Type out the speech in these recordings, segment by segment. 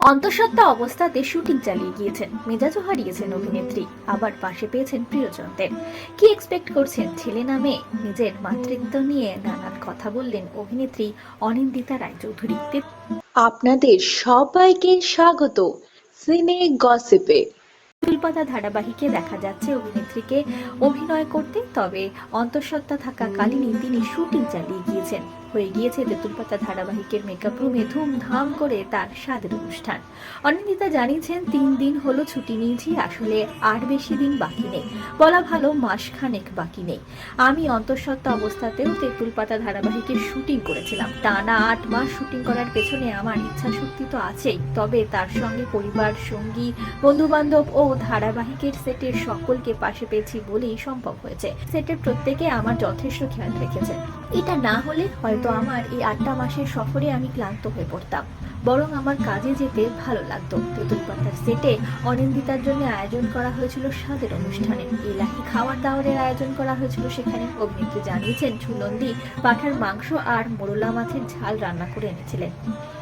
অন্তঃসত্ত্বা অবস্থাতে শুটিং চালিয়ে গিয়েছেন। মেজাজও হারিয়েছেন অভিনেত্রী। আবার পাশে পেয়েছেন প্রিয়জনদের। কি এক্সপেক্ট করছেন ছেলে নামে নিজের মাতৃত্ব নিয়ে নানান কথা বললেন অভিনেত্রী অনিন্দিতা রায়চৌধুরী। আপনাদের সবাইকে স্বাগত। সিনে গসিপে। তুলপাতা ধারাবাহিকে দেখা যাচ্ছে অভিনেত্রীকে অভিনয় করতে, তবে অন্তঃসত্ত্বা থাকাকালীনই তিনি শুটিং চালিয়ে গিয়েছেন। হয়ে গিয়েছে তেঁতুলপাতা ধারাবাহিকের মেকআপ রুমে ধুমধাম করে তার স্বাদের অনুষ্ঠান। অনিন্দিতা জানিয়েছেন, তিন দিন হলো ছুটি নিয়েছি, আসলে আর বেশি দিন বাকি নেই। বলা ভালো, মাসখানেক বাকি নেই। আমি অন্তঃসত্ত্বা অবস্থাতেও তেঁতুলপাতা ধারাবাহিকের শুটিং করেছিলাম। টানা আট মাস শুটিং করার পেছনে আমার ইচ্ছা শক্তি তো আছেই, তবে তার সঙ্গে পরিবার, সঙ্গী বন্ধু বান্ধব ও ধারাবাহিকের সেটের সকলকে পাশে পেয়েছি বলেই সম্ভব হয়েছে। সেটের প্রত্যেকে আমার যথেষ্ট খেয়াল রেখেছে। এটা না হলে হয়তো আমার এই আটটা মাসের সফরে আমি ক্লান্ত হয়ে পড়তাম। বরং আমার কাজে যেতে ভালো লাগতো। তেঁতুল পাতার সেটে অনিন্দিতার জন্য আয়োজন করা হয়েছিল স্বাদের অনুষ্ঠানে। এলাহি খাওয়ার দাওয়ারের আয়োজন করা হয়েছিল সেখানে। অভিনেত্রী জানিয়েছেন ঝুলন্দি পাঠার মাংস আর মোরলা মাছের ঝাল রান্না করে এনেছিলেন।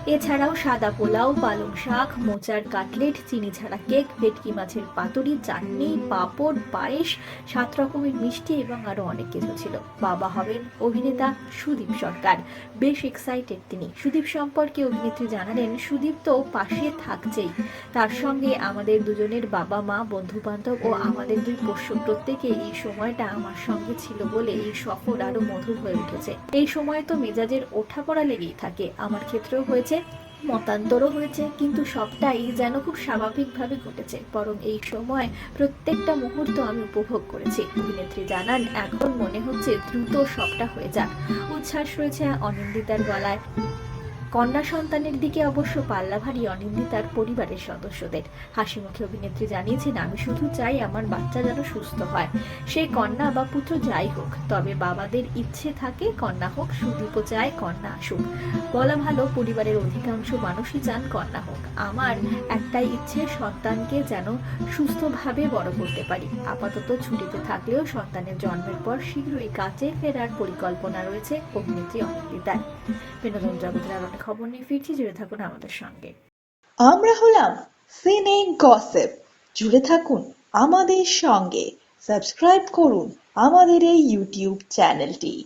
এছাড়াও সাদা পোলাও, পালং শাক, মোচার কাটলেট, চিনি ছাড়া কেক, ভেটকি মাছের পাতুরি, চাটনি, পাঁপড়, পায়েস, সাত রকমের মিষ্টি এবং আরও অনেক কিছু ছিল। বাবা হবেন অভিনেতা সুদীপ সরকার। বেশ এক্সাইটেড তিনি। সুদীপ সম্পর্কে অভিনেত্রী জানালেন সুদীপ তো পাশে থাকছেই। তার সঙ্গে আমাদের দুজনের বাবা মা বন্ধু বান্ধব ও আমাদের দুই পোষ্য প্রত্যেকে এই সময়টা আমার সঙ্গে ছিল বলে এই সফর আরও মধুর হয়ে উঠেছে। এই সময় তো মেজাজের ওঠাপড়া লেগেই থাকে। আমার ক্ষেত্রেও হয়েছে, মতান্তরও হয়েছে, কিন্তু সবটাই যেন খুব স্বাভাবিকভাবে ঘটেছে। বরং এই সময় প্রত্যেকটা মুহূর্ত আমি উপভোগ করেছি। অভিনেত্রী জানান, এখন মনে হচ্ছে দ্রুত সবটা হয়ে যাক। উচ্ছ্বাস রয়েছে অনিন্দিতার গলায়। কন্যা সন্তানের দিকে অবশ্য পাল্লা ভারী অনিন্দিতার পরিবারের সদস্যদের। হাসি মুখে অভিনেত্রী জানিয়েছেন, আমি শুধু চাই আমার বাচ্চা যেন সুস্থ হয়। সে কন্যা বা পুত্র যাই হোক, তবে বাবাদের ইচ্ছে থাকে কন্যা হোক সুদীপও চায় কন্যা আসুক। বলা ভালো, পরিবারের অধিকাংশ মানুষই চান কন্যা হোক। আমার একটাই ইচ্ছে, সন্তানকে যেন সুস্থভাবে বড় করতে পারি। আপাতত ছুটিতে থাকলেও সন্তানের জন্মের পর শীঘ্রই কাজে ফেরার পরিকল্পনা রয়েছে অভিনেত্রী অনিন্দিতার। বিনোদন জগতের আর খবর নিয়ে ফিরছি, জুড়ে থাকুন আমাদের সঙ্গে। আমরা হলাম সিনে গসিপ। জুড়ে থাকুন আমাদের সঙ্গে। সাবস্ক্রাইব করুন আমাদের এই ইউটিউব চ্যানেলটি।